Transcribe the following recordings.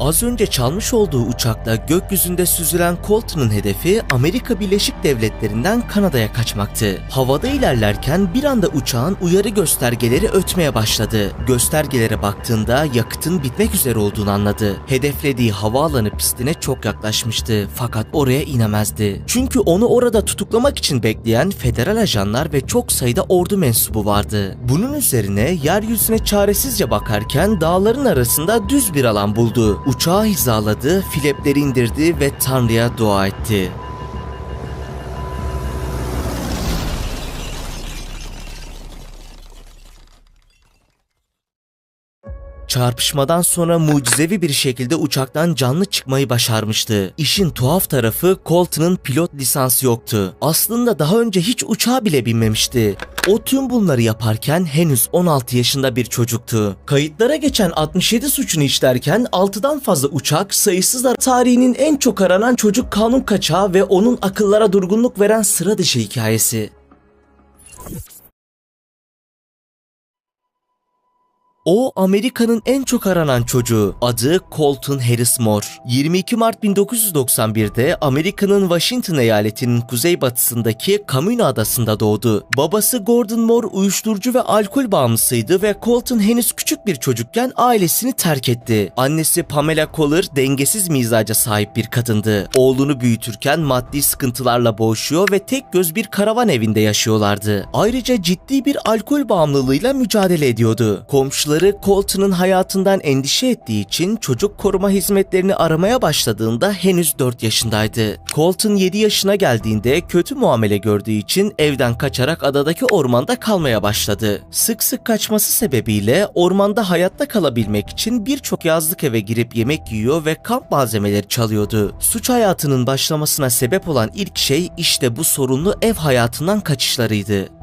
Az önce çalmış olduğu uçakla gökyüzünde süzülen Colton'un hedefi Amerika Birleşik Devletleri'nden Kanada'ya kaçmaktı. Havada ilerlerken bir anda uçağın uyarı göstergeleri ötmeye başladı. Göstergelere baktığında yakıtın bitmek üzere olduğunu anladı. Hedeflediği havaalanı pistine çok yaklaşmıştı fakat oraya inemezdi. Çünkü onu orada tutuklamak için bekleyen federal ajanlar ve çok sayıda ordu mensubu vardı. Bunun üzerine yeryüzüne çaresizce bakarken dağların arasında düz bir alan buldu. Uçağı hizaladı, filepleri indirdi ve Tanrı'ya dua etti. Çarpışmadan sonra mucizevi bir şekilde uçaktan canlı çıkmayı başarmıştı. İşin tuhaf tarafı Colton'ın pilot lisansı yoktu. Aslında daha önce hiç uçağa bile binmemişti. O tüm bunları yaparken henüz 16 yaşında bir çocuktu. Kayıtlara geçen 67 suçunu işlerken 6'dan fazla uçak sayısızlar tarihinin en çok aranan çocuk kanun kaçağı ve onun akıllara durgunluk veren sıra dışı hikayesi. O Amerika'nın en çok aranan çocuğu. Adı Colton Harris Moore. 22 Mart 1991'de Amerika'nın Washington eyaletinin kuzeybatısındaki Camino adasında doğdu. Babası Gordon Moore uyuşturucu ve alkol bağımlısıydı ve Colton henüz küçük bir çocukken ailesini terk etti. Annesi Pamela Collar dengesiz mizaca sahip bir kadındı. Oğlunu büyütürken maddi sıkıntılarla boğuşuyor ve tek göz bir karavan evinde yaşıyorlardı. Ayrıca ciddi bir alkol bağımlılığıyla mücadele ediyordu. Komşuları Colton'un hayatından endişe ettiği için çocuk koruma hizmetlerini aramaya başladığında henüz 4 yaşındaydı. Colton 7 yaşına geldiğinde kötü muamele gördüğü için evden kaçarak adadaki ormanda kalmaya başladı. Sık sık kaçması sebebiyle ormanda hayatta kalabilmek için birçok yazlık eve girip yemek yiyor ve kamp malzemeleri çalıyordu. Suç hayatının başlamasına sebep olan ilk şey işte bu sorunlu ev hayatından kaçışlarıydı.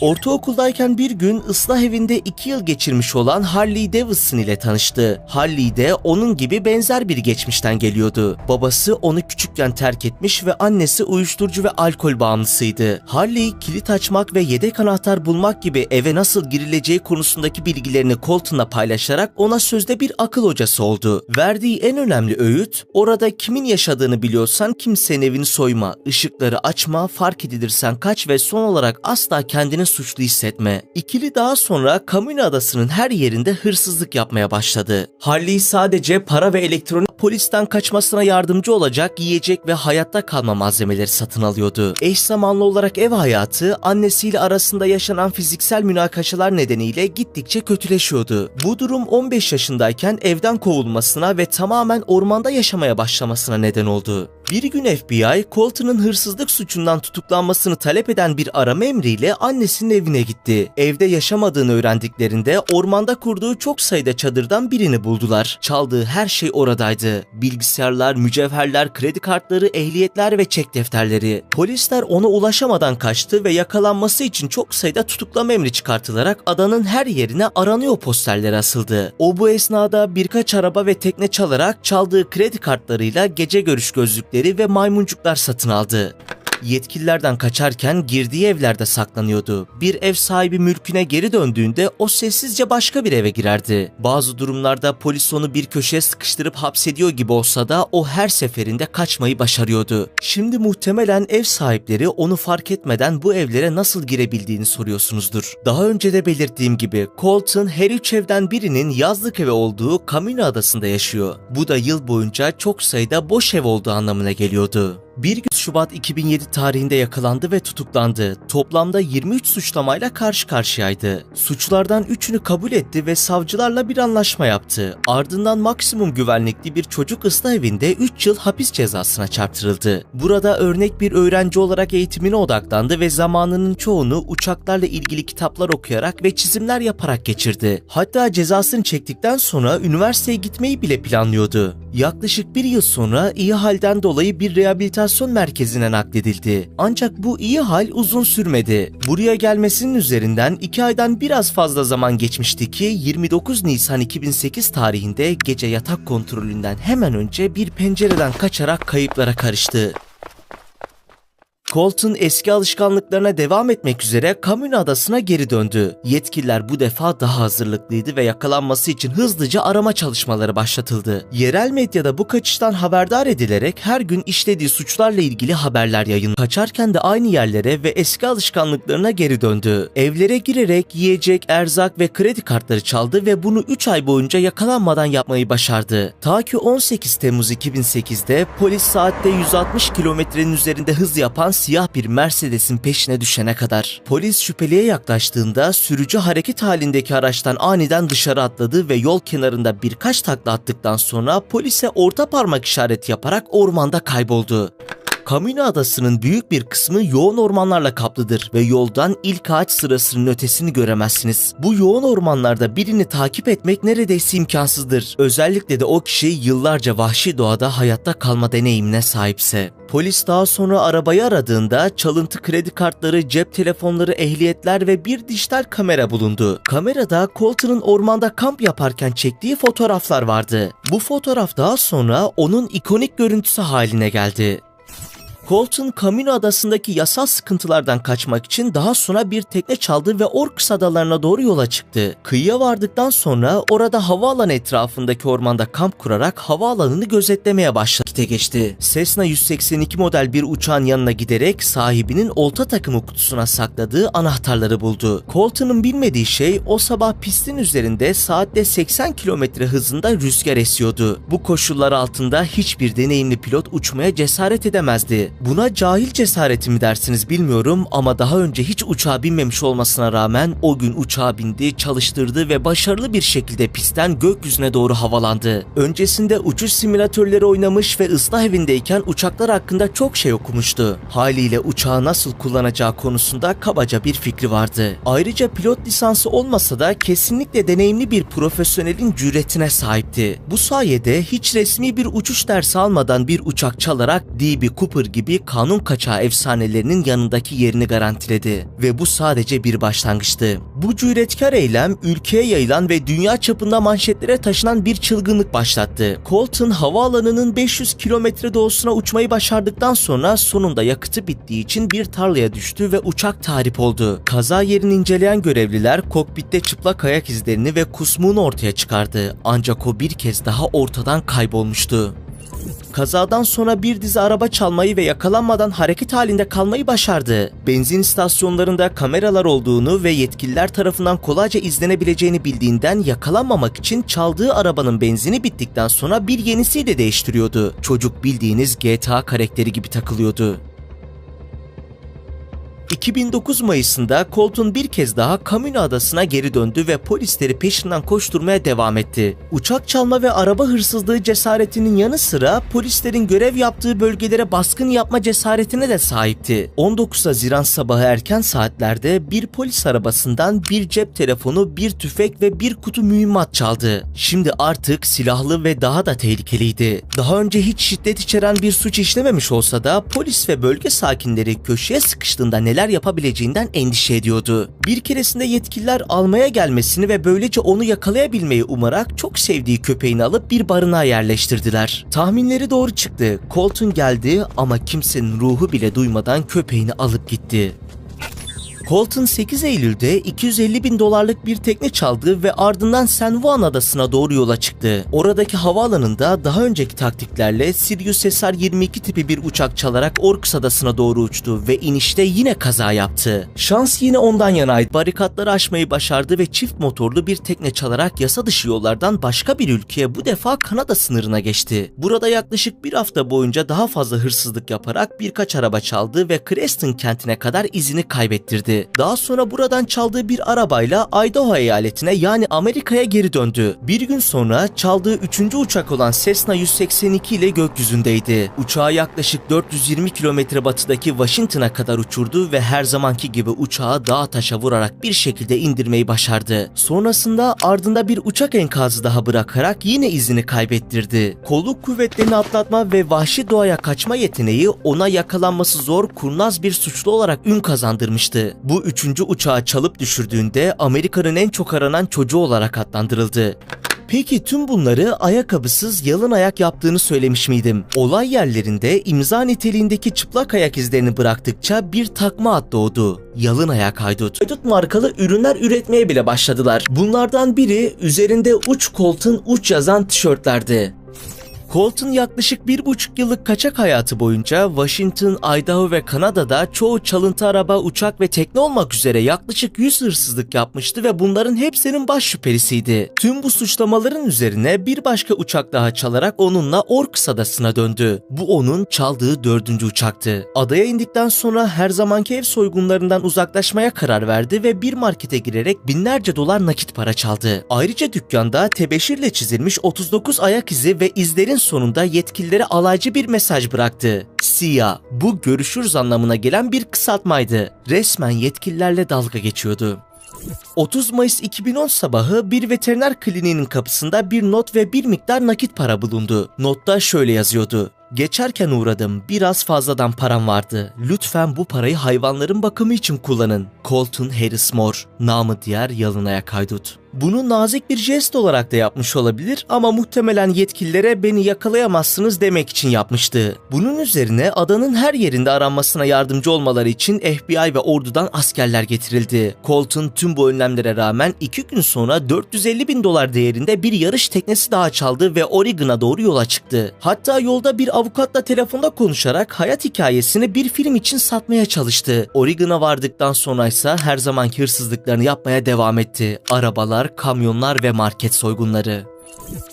Ortaokuldayken bir gün ıslah evinde iki yıl geçirmiş olan Harley Davidson ile tanıştı. Harley de onun gibi benzer bir geçmişten geliyordu. Babası onu küçükken terk etmiş ve annesi uyuşturucu ve alkol bağımlısıydı. Harley kilit açmak ve yedek anahtar bulmak gibi eve nasıl girileceği konusundaki bilgilerini Colton'la paylaşarak ona sözde bir akıl hocası oldu. Verdiği en önemli öğüt, orada kimin yaşadığını biliyorsan kimsenin evini soyma, ışıkları açma, fark edilirsen kaç ve son olarak asla kendini suçlu hissetme. İkili daha sonra Camino adasının her yerinde hırsızlık yapmaya başladı. Harley sadece para ve elektronik polisten kaçmasına yardımcı olacak yiyecek ve hayatta kalma malzemeleri satın alıyordu. Eş zamanlı olarak ev hayatı annesiyle arasında yaşanan fiziksel münakaşalar nedeniyle gittikçe kötüleşiyordu. Bu durum 15 yaşındayken evden kovulmasına ve tamamen ormanda yaşamaya başlamasına neden oldu. Bir gün FBI, Colton'un hırsızlık suçundan tutuklanmasını talep eden bir arama emriyle annesinin evine gitti. Evde yaşamadığını öğrendiklerinde ormanda kurduğu çok sayıda çadırdan birini buldular. Çaldığı her şey oradaydı. Bilgisayarlar, mücevherler, kredi kartları, ehliyetler ve çek defterleri. Polisler ona ulaşamadan kaçtı ve yakalanması için çok sayıda tutuklama emri çıkartılarak adanın her yerine aranıyor posterleri asıldı. O bu esnada birkaç araba ve tekne çalarak çaldığı kredi kartlarıyla gece görüş gözlükleri ve maymuncuklar satın aldı. Yetkililerden kaçarken girdiği evlerde saklanıyordu. Bir ev sahibi mülküne geri döndüğünde o sessizce başka bir eve girerdi. Bazı durumlarda polis onu bir köşeye sıkıştırıp hapsediyor gibi olsa da o her seferinde kaçmayı başarıyordu. Şimdi muhtemelen ev sahipleri onu fark etmeden bu evlere nasıl girebildiğini soruyorsunuzdur. Daha önce de belirttiğim gibi Colton her üç evden birinin yazlık evi olduğu Camino adasında yaşıyor. Bu da yıl boyunca çok sayıda boş ev olduğu anlamına geliyordu. 1 Şubat 2007 tarihinde yakalandı ve tutuklandı. Toplamda 23 suçlamayla karşı karşıyaydı. Suçlardan 3'ünü kabul etti ve savcılarla bir anlaşma yaptı. Ardından maksimum güvenlikli bir çocuk ıslah evinde 3 yıl hapis cezasına çarptırıldı. Burada örnek bir öğrenci olarak eğitimine odaklandı ve zamanının çoğunu uçaklarla ilgili kitaplar okuyarak ve çizimler yaparak geçirdi. Hatta cezasını çektikten sonra üniversiteye gitmeyi bile planlıyordu. Yaklaşık bir yıl sonra iyi halden dolayı bir rehabilitasyon merkezine nakledildi. Ancak bu iyi hal uzun sürmedi. Buraya gelmesinin üzerinden 2 aydan biraz fazla zaman geçmişti ki 29 Nisan 2008 tarihinde gece yatak kontrolünden hemen önce bir pencereden kaçarak kayıplara karıştı. Colton eski alışkanlıklarına devam etmek üzere Kamino adasına geri döndü. Yetkililer bu defa daha hazırlıklıydı ve yakalanması için hızlıca arama çalışmaları başlatıldı. Yerel medyada bu kaçıştan haberdar edilerek her gün işlediği suçlarla ilgili haberler yayın. Kaçarken de aynı yerlere ve eski alışkanlıklarına geri döndü. Evlere girerek yiyecek, erzak ve kredi kartları çaldı ve bunu 3 ay boyunca yakalanmadan yapmayı başardı. Ta ki 18 Temmuz 2008'de polis saatte 160 kilometrenin üzerinde hız yapan siyah bir Mercedes'in peşine düşene kadar. Polis şüpheliye yaklaştığında sürücü hareket halindeki araçtan aniden dışarı atladı ve yol kenarında birkaç takla attıktan sonra polise orta parmak işareti yaparak ormanda kayboldu. Camino Adası'nın büyük bir kısmı yoğun ormanlarla kaplıdır ve yoldan ilk ağaç sırasının ötesini göremezsiniz. Bu yoğun ormanlarda birini takip etmek neredeyse imkansızdır. Özellikle de o kişi yıllarca vahşi doğada hayatta kalma deneyimine sahipse. Polis daha sonra arabayı aradığında çalıntı kredi kartları, cep telefonları, ehliyetler ve bir dijital kamera bulundu. Kamerada Colton'un ormanda kamp yaparken çektiği fotoğraflar vardı. Bu fotoğraf daha sonra onun ikonik görüntüsü haline geldi. Colton Camino adasındaki yasal sıkıntılardan kaçmak için daha sonra bir tekne çaldı ve Orkus adalarına doğru yola çıktı. Kıyıya vardıktan sonra orada havaalanı etrafındaki ormanda kamp kurarak havaalanını gözetlemeye başladı. Kite geçti. Cessna 182 model bir uçağın yanına giderek sahibinin olta takımı kutusuna sakladığı anahtarları buldu. Colton'un bilmediği şey o sabah pistin üzerinde saatte 80 kilometre hızında rüzgar esiyordu. Bu koşullar altında hiçbir deneyimli pilot uçmaya cesaret edemezdi. Buna cahil cesareti mi dersiniz bilmiyorum ama daha önce hiç uçağa binmemiş olmasına rağmen o gün uçağa bindi, çalıştırdı ve başarılı bir şekilde pistten gökyüzüne doğru havalandı. Öncesinde uçuş simülatörleri oynamış ve ıslah evindeyken uçaklar hakkında çok şey okumuştu. Haliyle uçağı nasıl kullanacağı konusunda kabaca bir fikri vardı. Ayrıca pilot lisansı olmasa da kesinlikle deneyimli bir profesyonelin cüretine sahipti. Bu sayede hiç resmi bir uçuş dersi almadan bir uçak çalarak D.B. Cooper gibi kanun kaçağı efsanelerinin yanındaki yerini garantiledi ve bu sadece bir başlangıçtı. Bu cüretkar eylem ülkeye yayılan ve dünya çapında manşetlere taşınan bir çılgınlık başlattı. Colton havaalanının 500 kilometre doğusuna uçmayı başardıktan sonra sonunda yakıtı bittiği için bir tarlaya düştü ve uçak tahrip oldu. Kaza yerini inceleyen görevliler kokpitte çıplak ayak izlerini ve kusmuğunu ortaya çıkardı. Ancak o bir kez daha ortadan kaybolmuştu. Kazadan sonra bir dizi araba çalmayı ve yakalanmadan hareket halinde kalmayı başardı. Benzin istasyonlarında kameralar olduğunu ve yetkililer tarafından kolayca izlenebileceğini bildiğinden yakalanmamak için çaldığı arabanın benzini bittikten sonra bir yenisiyle değiştiriyordu. Çocuk bildiğiniz GTA karakteri gibi takılıyordu. 2009 Mayıs'ında Colton bir kez daha Camino adasına geri döndü ve polisleri peşinden koşturmaya devam etti. Uçak çalma ve araba hırsızlığı cesaretinin yanı sıra polislerin görev yaptığı bölgelere baskın yapma cesaretine de sahipti. 19 Haziran sabahı erken saatlerde bir polis arabasından bir cep telefonu, bir tüfek ve bir kutu mühimmat çaldı. Şimdi artık silahlı ve daha da tehlikeliydi. Daha önce hiç şiddet içeren bir suç işlememiş olsa da polis ve bölge sakinleri köşeye sıkıştığında neler neler yapabileceğinden endişe ediyordu. Bir keresinde yetkililer almaya gelmesini ve böylece onu yakalayabilmeyi umarak çok sevdiği köpeğini alıp bir barınağa yerleştirdiler. Tahminleri doğru çıktı. Colton geldi ama kimsenin ruhu bile duymadan köpeğini alıp gitti. Colton 8 Eylül'de 250 bin dolarlık bir tekne çaldı ve ardından San Juan adasına doğru yola çıktı. Oradaki havaalanında daha önceki taktiklerle Sirius SR-22 tipi bir uçak çalarak Orks adasına doğru uçtu ve inişte yine kaza yaptı. Şans yine ondan yanaydı. Barikatları aşmayı başardı ve çift motorlu bir tekne çalarak yasa dışı yollardan başka bir ülkeye bu defa Kanada sınırına geçti. Burada yaklaşık bir hafta boyunca daha fazla hırsızlık yaparak birkaç araba çaldı ve Creston kentine kadar izini kaybettirdi. Daha sonra buradan çaldığı bir arabayla Idaho eyaletine yani Amerika'ya geri döndü. Bir gün sonra çaldığı üçüncü uçak olan Cessna 182 ile gökyüzündeydi. Uçağı yaklaşık 420 kilometre batıdaki Washington'a kadar uçurdu ve her zamanki gibi uçağı dağa taşa vurarak bir şekilde indirmeyi başardı. Sonrasında ardında bir uçak enkazı daha bırakarak yine izini kaybettirdi. Kolluk kuvvetlerini atlatma ve vahşi doğaya kaçma yeteneği ona yakalanması zor kurnaz bir suçlu olarak ün kazandırmıştı. Bu üçüncü uçağı çalıp düşürdüğünde Amerika'nın en çok aranan çocuğu olarak adlandırıldı. Peki tüm bunları ayakkabısız yalın ayak yaptığını söylemiş miydim? Olay yerlerinde imza niteliğindeki çıplak ayak izlerini bıraktıkça bir takma ad doğdu. Yalın ayak haydut. Haydut markalı ürünler üretmeye bile başladılar. Bunlardan biri üzerinde uç koltun uç yazan tişörtlerdi. Colton yaklaşık bir buçuk yıllık kaçak hayatı boyunca Washington, Idaho ve Kanada'da çoğu çalıntı araba, uçak ve tekne olmak üzere yaklaşık 100 hırsızlık yapmıştı ve bunların hepsinin baş şüphelisiydi. Tüm bu suçlamaların üzerine bir başka uçak daha çalarak onunla Orks adasına döndü. Bu onun çaldığı dördüncü uçaktı. Adaya indikten sonra her zamanki ev soygunlarından uzaklaşmaya karar verdi ve bir markete girerek binlerce dolar nakit para çaldı. Ayrıca dükkanda tebeşirle çizilmiş 39 ayak izi ve izlerin sonunda yetkililere alaycı bir mesaj bıraktı. SIA, bu görüşürüz anlamına gelen bir kısaltmaydı. Resmen yetkililerle dalga geçiyordu. 30 Mayıs 2010 sabahı bir veteriner kliniğinin kapısında bir not ve bir miktar nakit para bulundu. Notta şöyle yazıyordu. Geçerken uğradım. Biraz fazladan param vardı. Lütfen bu parayı hayvanların bakımı için kullanın. Colton Harris Moore, namı diğer yalın ayak haydut. Bunu nazik bir jest olarak da yapmış olabilir ama muhtemelen yetkililere beni yakalayamazsınız demek için yapmıştı. Bunun üzerine adanın her yerinde aranmasına yardımcı olmaları için FBI ve ordudan askerler getirildi. Colton tüm bu önlemlere rağmen 2 gün sonra 450 bin dolar değerinde bir yarış teknesi daha çaldı ve Oregon'a doğru yola çıktı. Hatta yolda bir avukatla telefonda konuşarak hayat hikayesini bir film için satmaya çalıştı. Oregon'a vardıktan sonra ise her zamanki hırsızlıklarını yapmaya devam etti. Arabalar, kamyonlar ve market soygunları.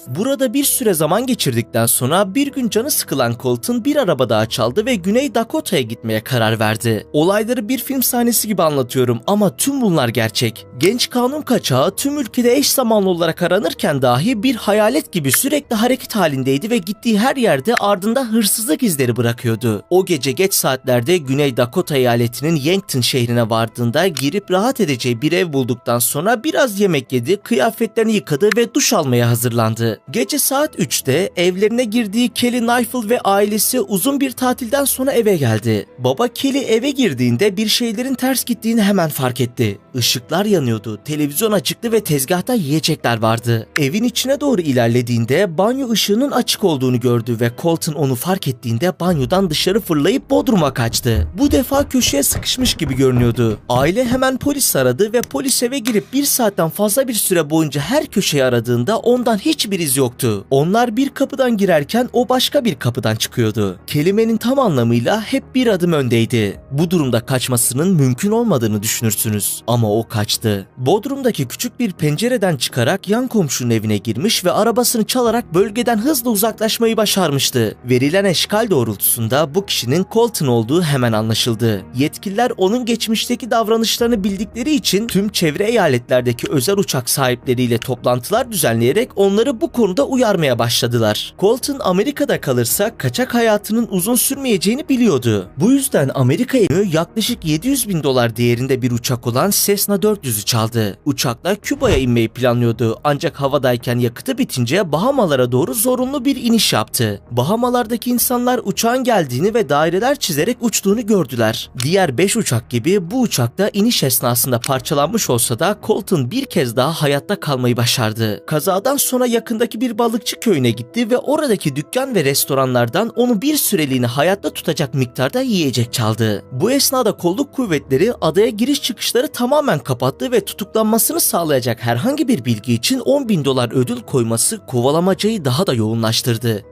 Burada bir süre zaman geçirdikten sonra bir gün canı sıkılan Colton bir araba daha çaldı ve Güney Dakota'ya gitmeye karar verdi. Olayları bir film sahnesi gibi anlatıyorum ama tüm bunlar gerçek. Genç kanun kaçağı tüm ülkede eş zamanlı olarak aranırken dahi bir hayalet gibi sürekli hareket halindeydi ve gittiği her yerde ardında hırsızlık izleri bırakıyordu. O gece geç saatlerde Güney Dakota eyaletinin Yankton şehrine vardığında girip rahat edeceği bir ev bulduktan sonra biraz yemek yedi, kıyafetlerini yıkadı ve duş almaya hazırlandı. Gece saat 3'te evlerine girdiği Kelly Neifel ve ailesi uzun bir tatilden sonra eve geldi. Baba Kelly eve girdiğinde bir şeylerin ters gittiğini hemen fark etti. Işıklar yanıyordu, televizyon açıktı ve tezgahta yiyecekler vardı. Evin içine doğru ilerlediğinde banyo ışığının açık olduğunu gördü ve Colton onu fark ettiğinde banyodan dışarı fırlayıp bodruma kaçtı. Bu defa köşeye sıkışmış gibi görünüyordu. Aile hemen polis aradı ve polis eve girip bir saatten fazla bir süre boyunca her köşeyi aradığında ondan hiçbir iz yoktu. Onlar bir kapıdan girerken o başka bir kapıdan çıkıyordu. Kelimenin tam anlamıyla hep bir adım öndeydi. Bu durumda kaçmasının mümkün olmadığını düşünürsünüz. Ama o kaçtı. Bodrum'daki küçük bir pencereden çıkarak yan komşunun evine girmiş ve arabasını çalarak bölgeden hızla uzaklaşmayı başarmıştı. Verilen eşkal doğrultusunda bu kişinin Colton olduğu hemen anlaşıldı. Yetkililer onun geçmişteki davranışlarını bildikleri için tüm çevre eyaletlerdeki özel uçak sahipleriyle toplantılar düzenleyerek onları bu konuda uyarmaya başladılar. Colton Amerika'da kalırsa kaçak hayatının uzun sürmeyeceğini biliyordu. Bu yüzden Amerika'ya yaklaşık 700 bin dolar değerinde bir uçak olan Cessna 400'ü çaldı. Uçakla Küba'ya inmeyi planlıyordu ancak havadayken yakıtı bitince Bahamalara doğru zorunlu bir iniş yaptı. Bahamalardaki insanlar uçağın geldiğini ve daireler çizerek uçtuğunu gördüler. Diğer 5 uçak gibi bu uçakta iniş esnasında parçalanmış olsa da Colton bir kez daha hayatta kalmayı başardı. Kazadan sonra yakındaki bir balıkçı köyüne gitti ve oradaki dükkan ve restoranlardan onu bir süreliğine hayatta tutacak miktarda yiyecek çaldı. Bu esnada kolluk kuvvetleri adaya giriş çıkışları tamamen kapattı ve tutuklanmasını sağlayacak herhangi bir bilgi için 10 bin dolar ödül koyması kovalamacayı daha da yoğunlaştırdı.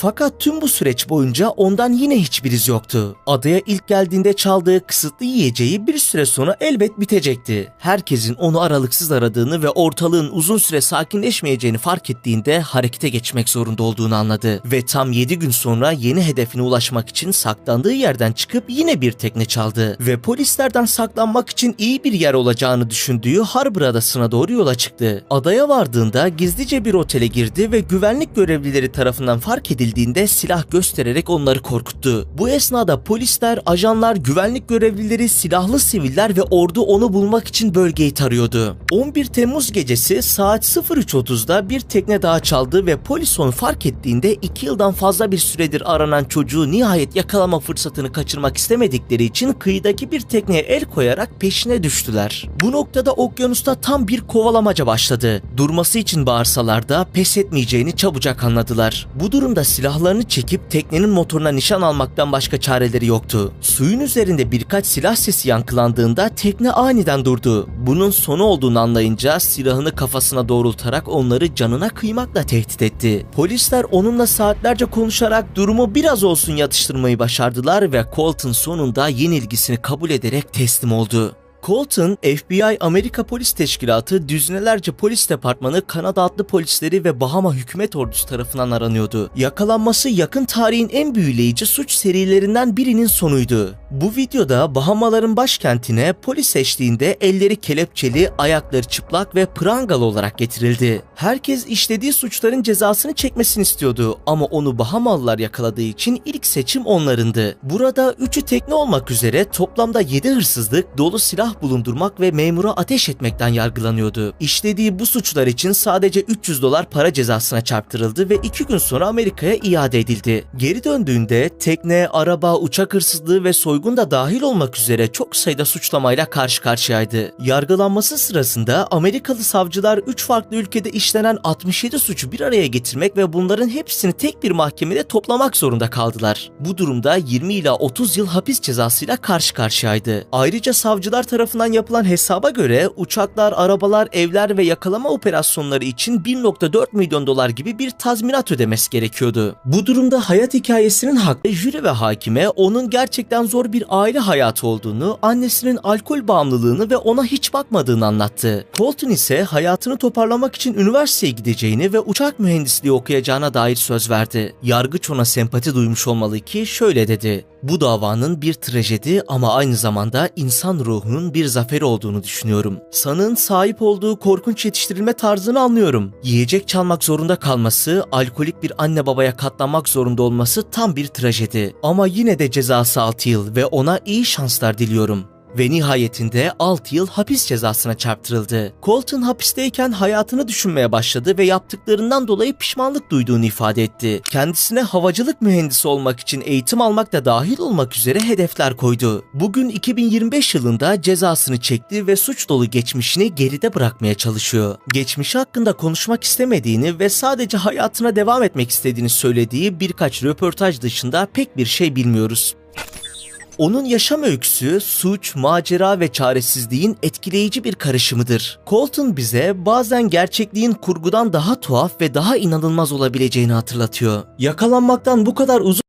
Fakat tüm bu süreç boyunca ondan yine hiçbir iz yoktu. Adaya ilk geldiğinde çaldığı kısıtlı yiyeceği bir süre sonra elbet bitecekti. Herkesin onu aralıksız aradığını ve ortalığın uzun süre sakinleşmeyeceğini fark ettiğinde harekete geçmek zorunda olduğunu anladı. Ve tam 7 gün sonra yeni hedefine ulaşmak için saklandığı yerden çıkıp yine bir tekne çaldı. Ve polislerden saklanmak için iyi bir yer olacağını düşündüğü Harbor Adası'na doğru yola çıktı. Adaya vardığında gizlice bir otele girdi ve güvenlik görevlileri tarafından fark edildi edildiğinde silah göstererek onları korkuttu. Bu esnada polisler, ajanlar, güvenlik görevlileri, silahlı siviller ve ordu onu bulmak için bölgeyi tarıyordu. 11 Temmuz gecesi saat 03.30'da bir tekne daha çaldı ve polis onu fark ettiğinde 2 yıldan fazla bir süredir aranan çocuğu nihayet yakalama fırsatını kaçırmak istemedikleri için kıyıdaki bir tekneye el koyarak peşine düştüler. Bu noktada okyanusta tam bir kovalamaca başladı. Durması için bağırsalar da pes etmeyeceğini çabucak anladılar. Bu durumda silahlarını çekip teknenin motoruna nişan almaktan başka çareleri yoktu. Suyun üzerinde birkaç silah sesi yankılandığında tekne aniden durdu. Bunun sonu olduğunu anlayınca silahını kafasına doğrultarak onları canına kıymakla tehdit etti. Polisler onunla saatlerce konuşarak durumu biraz olsun yatıştırmayı başardılar ve Colton sonunda yenilgisini kabul ederek teslim oldu. Colton, FBI Amerika Polis Teşkilatı, düzinelerce polis departmanı, Kanada adlı polisleri ve Bahama hükümet ordusu tarafından aranıyordu. Yakalanması yakın tarihin en büyüleyici suç serilerinden birinin sonuydu. Bu videoda Bahamaların başkentine polis eşliğinde elleri kelepçeli, ayakları çıplak ve prangalı olarak getirildi. Herkes işlediği suçların cezasını çekmesini istiyordu ama onu Bahamalılar yakaladığı için ilk seçim onlarındı. Burada üçü tekne olmak üzere toplamda 7 hırsızlık, dolu silah bulundurmak ve memura ateş etmekten yargılanıyordu. İşlediği bu suçlar için sadece 300 dolar para cezasına çarptırıldı ve 2 gün sonra Amerika'ya iade edildi. Geri döndüğünde tekne, araba, uçak hırsızlığı ve soygun da dahil olmak üzere çok sayıda suçlamayla karşı karşıyaydı. Yargılanması sırasında Amerikalı savcılar 3 farklı ülkede işlenen 67 suçu bir araya getirmek ve bunların hepsini tek bir mahkemede toplamak zorunda kaldılar. Bu durumda 20 ila 30 yıl hapis cezasıyla karşı karşıyaydı. Ayrıca savcılar tarafından yapılan hesaba göre uçaklar, arabalar, evler ve yakalama operasyonları için 1.4 milyon dolar gibi bir tazminat ödemesi gerekiyordu. Bu durumda hayat hikayesinin hakkı jüri ve hakime onun gerçekten zor bir aile hayatı olduğunu, annesinin alkol bağımlılığını ve ona hiç bakmadığını anlattı. Colton ise hayatını toparlamak için üniversiteye gideceğini ve uçak mühendisliği okuyacağına dair söz verdi. Yargıç ona sempati duymuş olmalı ki şöyle dedi. Bu davanın bir trajedi ama aynı zamanda insan ruhunun bir zaferi olduğunu düşünüyorum. Sanığın sahip olduğu korkunç yetiştirilme tarzını anlıyorum. Yiyecek çalmak zorunda kalması, alkolik bir anne babaya katlanmak zorunda olması tam bir trajedi. Ama yine de cezası 6 yıl ve ona iyi şanslar diliyorum ve nihayetinde 6 yıl hapis cezasına çarptırıldı. Colton hapisteyken hayatını düşünmeye başladı ve yaptıklarından dolayı pişmanlık duyduğunu ifade etti. Kendisine havacılık mühendisi olmak için eğitim almak da dahil olmak üzere hedefler koydu. Bugün 2025 yılında cezasını çekti ve suç dolu geçmişini geride bırakmaya çalışıyor. Geçmişi hakkında konuşmak istemediğini ve sadece hayatına devam etmek istediğini söylediği birkaç röportaj dışında pek bir şey bilmiyoruz. Onun yaşam öyküsü suç, macera ve çaresizliğin etkileyici bir karışımıdır. Colton bize bazen gerçekliğin kurgudan daha tuhaf ve daha inanılmaz olabileceğini hatırlatıyor. Yakalanmaktan bu kadar uzun